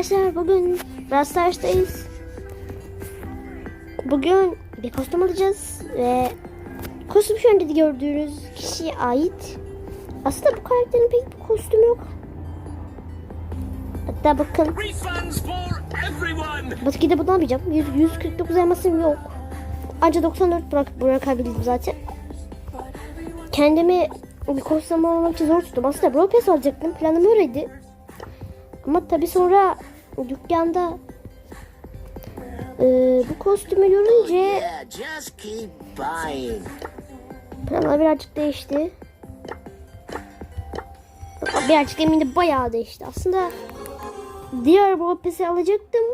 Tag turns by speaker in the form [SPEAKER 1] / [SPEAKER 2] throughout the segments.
[SPEAKER 1] Arkadaşlar bugün Rastars'tayız. Bugün bir kostüm alacağız ve kostüm şu anda gördüğünüz kişiye ait. Aslında bu karakterin pek bir kostümü yok. Hatta bakın! Batıki'de bunu almayacağım. 100, 149 elmasım yok. Anca 94 bırak, bırakabildim zaten. Kendimi bir kostüm almak için zor tuttum. Aslında Brawl Pass alacaktım. Planım öyleydi. Ama tabi sonra dükkanda e, bu kostümü görünce
[SPEAKER 2] buying.
[SPEAKER 1] planlar birazcık değişti. Birazcık demin de bayağı değişti. Aslında diğer Brawl Pass'i alacaktım.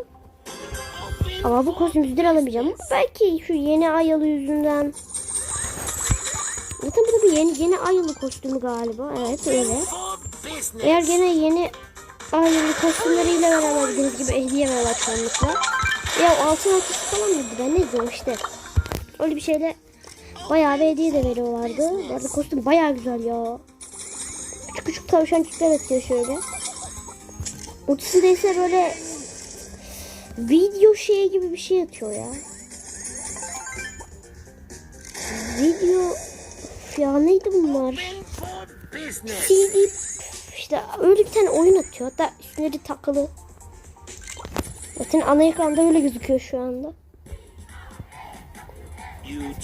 [SPEAKER 1] Ama bu kostüm yüzden alamayacağım. Belki şu yeni ayılı yüzünden. Zaten bu da bir yeni, yeni ayılı kostümü galiba. Evet öyle. Eğer gene yeni ayılı kostümleriyle beraber dediğiniz gibi hediye veriyorlar çoğunlukla. Ya altın akısı falan mıydı ben neydi o işte. Öyle bir şeyle bayağı bir hediye de veriyorlardı. Bu arada kostüm bayağı güzel ya. Küçük küçük tavşan çiftler atıyor şöyle. Ortasında ise böyle video şeyi gibi bir şey atıyor ya. Video ya neydi bunlar? CD işte öyle bir tane oyun atıyor. Hatta üstleri takılı. Zaten ana ekranda öyle gözüküyor şu anda.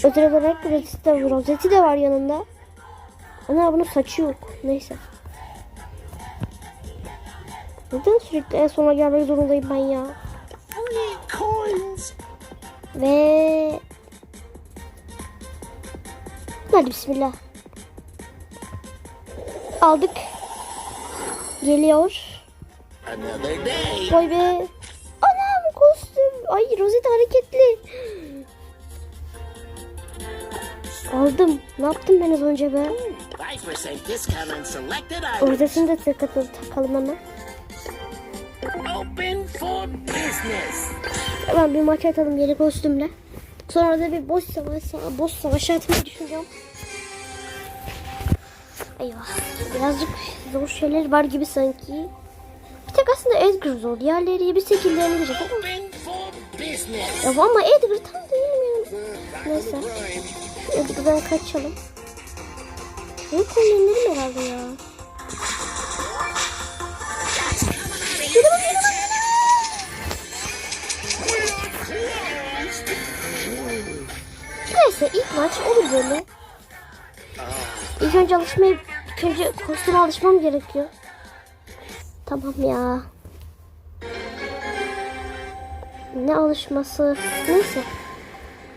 [SPEAKER 1] Özel olarak rozeti de, rozeti de var yanında. Ana bunun saçı yok. Neyse. Neden sürekli en sona gelmek zorundayım ben ya? Ve... Hadi bismillah. Aldık. Geliyor. Vay be. Anam kostüm. Ay rozet hareketli. Aldım. Ne yaptım ben az önce be?
[SPEAKER 2] 5% discount on selected items.
[SPEAKER 1] Rozetini de takalım, takalım hemen.
[SPEAKER 2] Open for business.
[SPEAKER 1] Hemen bir maç atalım yeni kostümle. Sonra da bir boss savaş, boss savaşı atmayı düşünüyorum. Eyvah. Birazcık zor şeyler var gibi sanki. Bir tek aslında Edgar zor. Diğerleri bir şekilde yenileceğiz ama. Ya ama Edgar tam değil mi? Neyse. Edgar'dan kaçalım. Yok oyunlarım herhalde ya. Yürü bak. Neyse ilk maç olur böyle. İlk önce alışmayı, ilk önce kostüme alışmam gerekiyor. Tamam ya. Ne alışması? Neyse.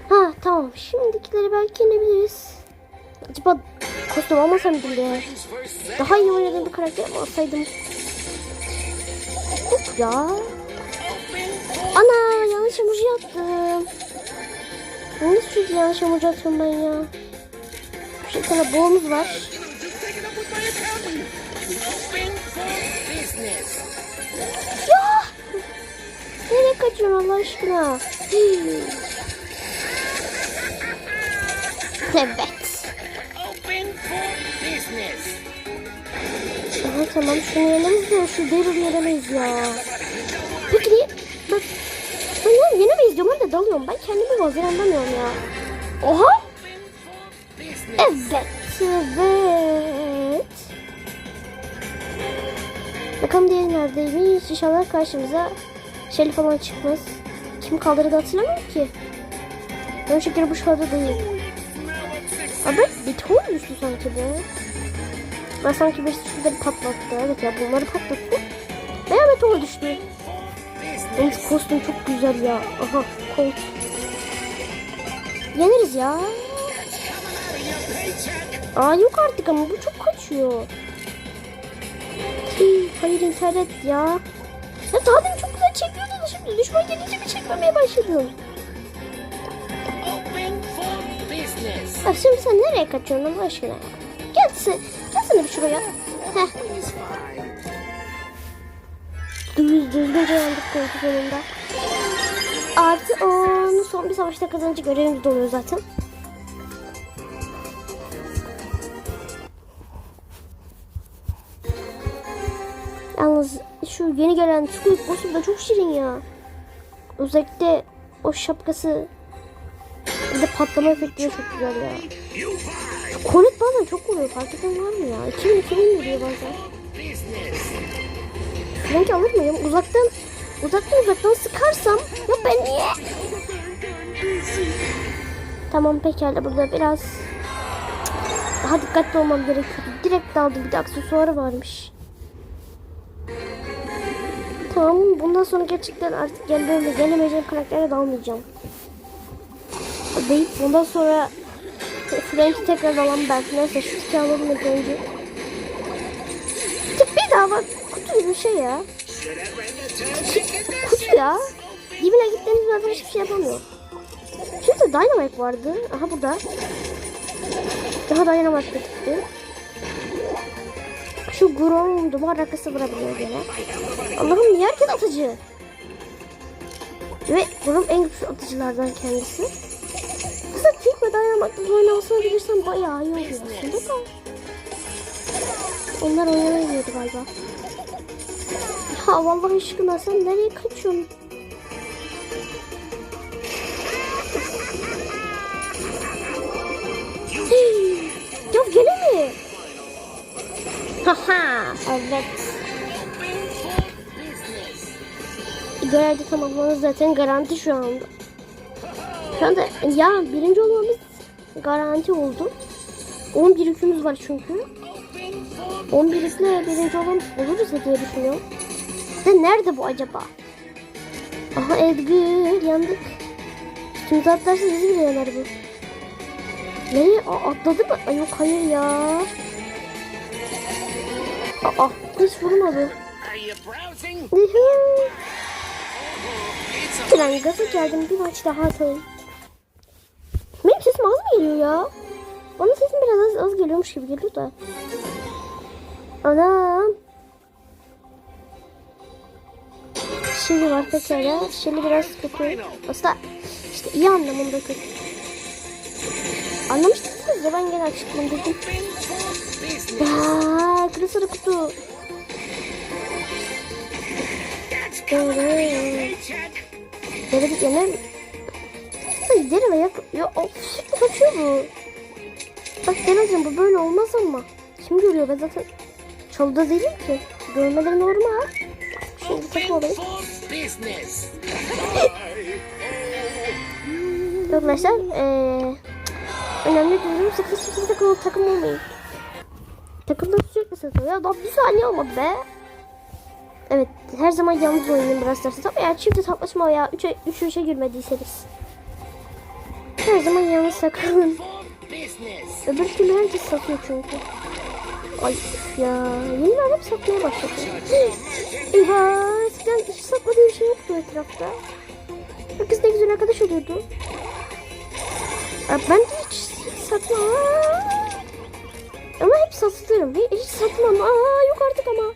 [SPEAKER 1] Ha tamam. Şimdikileri belki yenebiliriz. Acaba kostüm almasam bile. Daha iyi oynadığım bir karakter mi alsaydım? Yok ya. Ana yanlış emoji yaptım. Nasıl sürekli yanlış emoji atıyorum ben ya? Bir tane boğumuz var. Ya! Nereye kaçıyorsun Allah aşkına? Evet. Aha tamam şunu yenemeyiz de şu Daryl'ı yenemeyiz ya. Peki? Bak. Ben ya yenemeyiz diyorum ben de dalıyorum. Ben kendimi bazen anlamıyorum ya. Oha. Evet. Evet. Bakalım diğeri neredeymiş. İnşallah karşımıza Şerif falan çıkmaz. Kim kaldırdı hatırlamıyorum ki. Ben şekeri bu şurada değil. Abi bir ton düştü sanki be. Ben sanki birisi şurada patlattı. Evet ya bunları patlattı. Veya meteor düştü. Benim kostüm çok güzel ya. Aha Colt. Yeneriz ya. Aa yok artık ama bu çok kaçıyor. Hayır internet ya. Ya daha demin çok güzel çekiyordu da şimdi düşman gelince mi çekmemeye
[SPEAKER 2] business.
[SPEAKER 1] Bak şimdi sen nereye kaçıyorsun Allah aşkına ya? Gel sen, gelsene bir şuraya. Heh. Düz düzgünce yandık korku sonunda. Artı onu son bir savaşta kazanınca görevimiz doluyor zaten. Yalnız şu yeni gelen Squid boss'um da çok şirin ya. Özellikle o şapkası bir de patlama efektleri çok güzel ya. Kolet bazen çok oluyor fark eden var mı ya? 2000 2000 vuruyor bazen. Frank alır mıyım? Uzaktan uzaktan uzaktan sıkarsam yok ben niye? Tamam pekala burada biraz daha dikkatli olmam gerekiyordu. Direkt daldım bir de aksesuarı varmış. Tamam bundan sonra gerçekten artık gelmeme gelemeyeceğim karaktere dalmayacağım. Deyip bundan sonra Frank'i tekrar alalım belki. Neyse şu tiki alalım ilk önce. Bir daha bak kutu gibi bir şey ya. Kutu ya. Dibine gittiğimiz zaten hiçbir şey yapamıyor. Şimdi Dynamite vardı. Aha burada. Daha Dynamite de gitti. Şu Grom duvar arkası vurabiliyor gene. Allah'ım niye herkes atıcı? Ve Grom en güçlü atıcılardan kendisi. Aslında Tick ve Dynamite'da oynamasına bilirsem bayağı iyi oluyor aslında da. Onlar oynanamıyordu galiba. Ya vallahi aşkına sen nereye kaçıyorsun? Haha evet. Görevde tamamlamanız zaten garanti şu anda. Şu anda ya birinci olmamız garanti oldu. 11 yükümüz var çünkü.
[SPEAKER 2] Open for
[SPEAKER 1] 11 yükle birinci olan oluruz diye düşünüyorum. De nerede bu acaba? Aha Edgar yandık. Şimdi atlarsa bizi bile yener bu. Nereye? Aa, atladı mı? Ay, yok hayır ya. Aa hiç vurmadı. Tren gaza geldim bir maç daha atalım. Benim sesim az mı geliyor ya? Bana sesim biraz az, az geliyormuş gibi geliyor da. Anam. Şimdi var pekala. Şimdi biraz kötü. Aslında işte iyi anlamında kötü. Anlamıştınız ya ben gene açıklayayım Aa, kırısırı kutu.
[SPEAKER 2] Check.
[SPEAKER 1] Denedik yener mi? Ay derim ya. Ya sürekli kaçıyor bu. Bak deneyeceğim bu böyle olmaz ama. Kim görüyor ben zaten çalıda değilim ki. Görmeleri normal. Şimdi
[SPEAKER 2] Open
[SPEAKER 1] olayım. Arkadaşlar eee önemli durum sıfır sıfır takım, takım olmayın. Takımda sürekli. Ya daha bir saniye olmadı be. Evet her zaman yalnız oynayın biraz dersi. Tabii ya çift hesaplaşma veya 3'e 3 3'e girmediyseniz. Her zaman yalnız
[SPEAKER 2] business.
[SPEAKER 1] Öbür türlü herkes satıyor çünkü. Ay ya. Yeni adam satmaya başladı. Eyvah. Eskiden hiç satmadığı bir şey yoktu etrafta. Herkes ne güzel arkadaş oluyordu. Ben de hiç satmam. Ama hep satılırım. Hiç satmam. Aa, yok artık ama.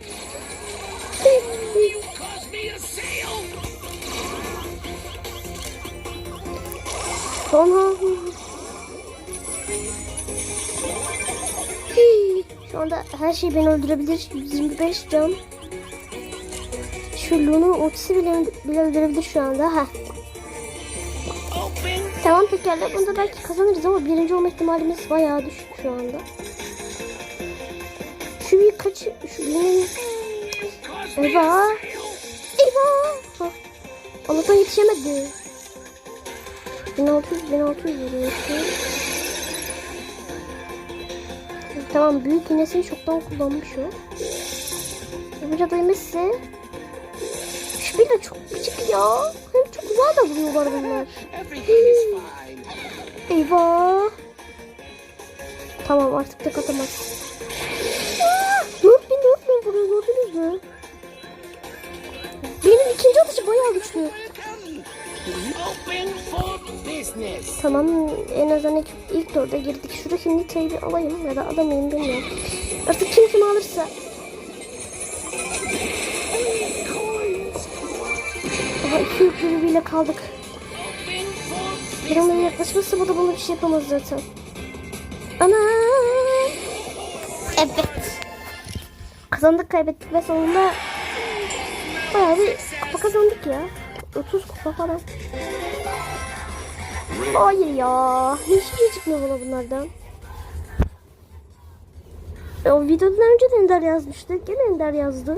[SPEAKER 1] Sonra... Şu anda her şey beni öldürebilir. 125 can. Şu Luna'nın ultisi bile, bile öldürebilir şu anda. Heh. Tamam pekala. Bunda belki kazanırız ama birinci olma ihtimalimiz bayağı düşük şu anda. Şu bir kaç... Şu
[SPEAKER 2] a
[SPEAKER 1] Eyvah! Eyvah! Hah. Allah'tan yetişemedi. 1600 1600 vuruyor şu. Tamam büyük iğnesini çoktan kullanmış o. Öbür adayımızsa şu bir de çok küçük ya. Hem çok uzağa da vuruyorlar bunlar. Eyvah. Tamam artık tek atamaz. Aa, 4000 4000 vuruyor gördünüz mü? Benim ikinci atışı bayağı güçlü. Tamam en azından ilk, ilk dörde girdik. Şuradaki Nita'yı bir alayım ya da alamayayım bilmiyorum. Artık kim kim alırsa. Aha iki yüklü birbiriyle kaldık. Bir an yaklaşması bu da bana bir şey yapamaz zaten. Ana. Evet. Kazandık kaybettik ve sonunda Bayağı bir kupa kazandık ya. 30 kupa falan. Hayır ya. Hiçbir şey çıkmıyor bana bunlardan. O videodan önce de Ender yazmıştı. Gene Ender yazdı.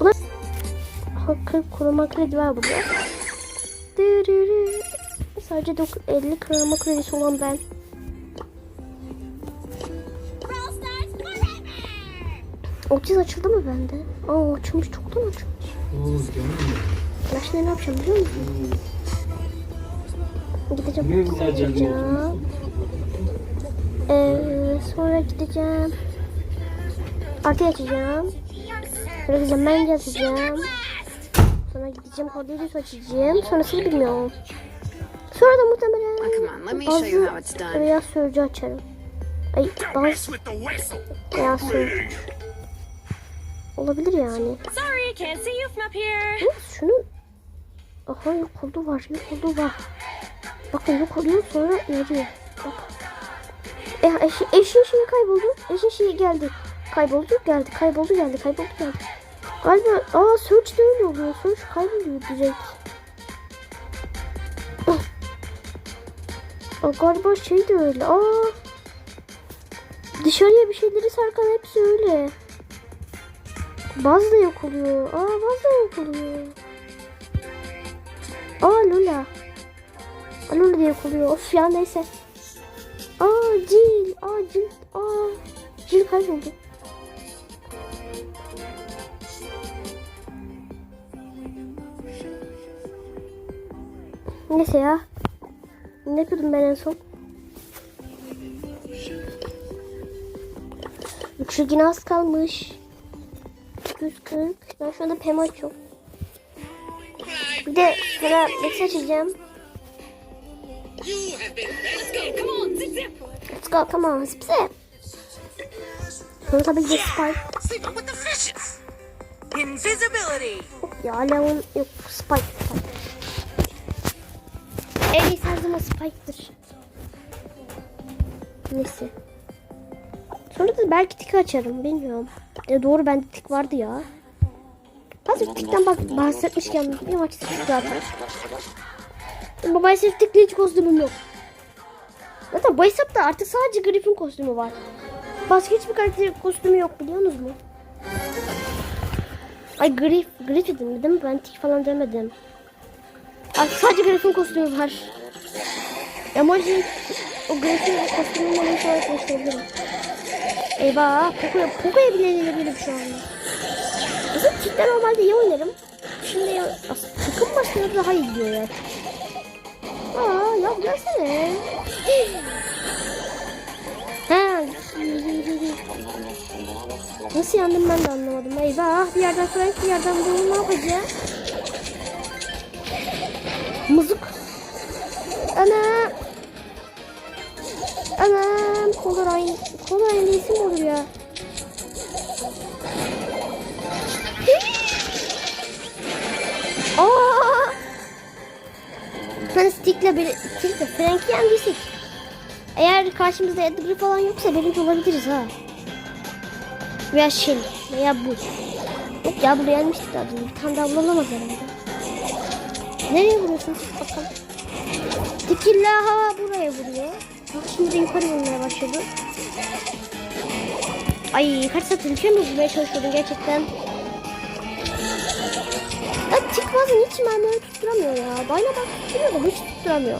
[SPEAKER 1] Bu da Hakkı koruma kredi var burada. Sadece dok- 50 koruma kredisi olan ben. Otiz açıldı mı bende? Aa açılmış çoktan açılmış. Ben şimdi ne yapacağım biliyor musun? Gideceğim
[SPEAKER 3] canım.
[SPEAKER 1] gideceğim. Ee, sonra gideceğim. Artı açacağım. Sonra gideceğim ben açacağım. Sonra gideceğim Cordelius açacağım. Sonrasını bilmiyorum. Sonra da muhtemelen
[SPEAKER 4] done.
[SPEAKER 1] Beyaz sörcü açarım. Ay bazı beyaz sörcü. Olabilir yani.
[SPEAKER 5] Sorry, can't see you from up here.
[SPEAKER 1] Evet, şunun aha yok oldu var yok oldu var. Bakın yok oluyor sonra eriyor. Bak. E, eşi, eşin şeyi kayboldu. Eşin şeyi geldi. Kayboldu geldi. Kayboldu geldi. Kayboldu geldi. Galiba aa search de öyle oluyor. Search kayboluyor direkt. Ah. Aa, galiba şey de öyle. Aa. Dışarıya bir şeyleri sarkan hepsi öyle. Bazı da yok oluyor. Aa bazı da yok oluyor. Aa Lula. Aa, Lula da yok oluyor. Of ya neyse. Aa Jill. Aa Jill. Aa Jill kayboldu. Neyse ya. Ne yapıyordum ben en son? Yine az kalmış. 240. Ben şu anda Pema açıyorum. Bir de sana mesaj açacağım.
[SPEAKER 5] Come on, zip zip.
[SPEAKER 1] Let's go, come on, zip zip. De Spike.
[SPEAKER 6] Invisibility.
[SPEAKER 1] Ya Leon yok Spike. En iyisi her zaman Spike'dır. Neyse. Sonra da belki tik açarım bilmiyorum. E doğru bende tik vardı ya. Hazır tikten bak bahsetmişken bir maç tik zaten. Ama maalesef tikli hiç kostümüm yok. Zaten bu hesapta artık sadece Griffin kostümü var. Başka hiçbir karakter kostümü yok biliyorsunuz mu? Ay Griff, Griff dedim değil mi? Ben tik falan demedim. Artık sadece Griffin kostümü var. Emoji o Griffin kostümünü bana şu an gösterebilirim. Eyvah Poco'ya Poco'ya bile yenebilirim şu anda. Bizim tikler normalde iyi oynarım. Şimdi aslında takım başları daha iyi gidiyor ya. Aa ya gelsene. Ha. Nasıl yandım ben de anlamadım. Eyvah bir yerden Frank bir yerden bunu ne yapacağız? Mızık. Ana. Anam kollar aynı. Kollar aynı isim olur ya. Aa! Hani stickle bir stickle Frank'i yendiysek. Eğer karşımızda Edgar falan yoksa birinci olabiliriz ha. Veya şey veya bu. Yok ya bunu yenmiştik daha dün. Bir tane daha bulamaz herhalde. Nereye vuruyorsun? Bakalım. Dikilla ha buraya vuruyor. Bak şimdi de yukarı vurmaya başladı. Ay kaç saat ülke mi bulmaya çalışıyordum gerçekten. Ya tik bazen hiç mermiyi tutturamıyor ya. Dayna bak tutturuyor da hiç tutturamıyor.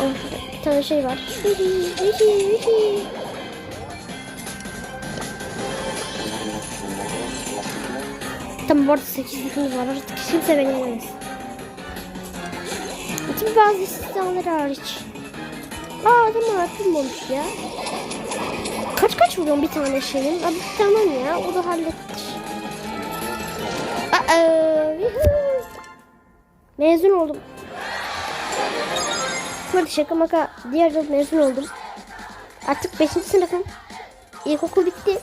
[SPEAKER 1] Oh, şurada bir tane şey var. Tamam bu arada 8 yükümüz var. Artık kimse beni yenemez. Bütün bazı istisnalar hariç. Aa adamlar atılmamış ya. Kaç kaç vuruyorum bir tane şeyin? Abi tamam ya o da hallettir. Aa, yuhu. mezun oldum. Hadi şaka maka diğer yıl mezun oldum. Artık 5. sınıfım. İlkokul bitti.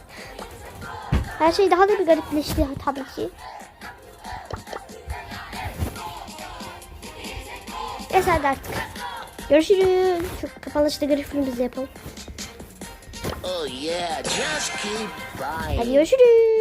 [SPEAKER 1] Her şey daha da bir garipleşti tabii ki. Neyse artık. Görüşürüz. Şu kapanışta grafini biz yapalım.
[SPEAKER 2] Oh yeah, just keep buying.
[SPEAKER 1] Hadi görüşürüz.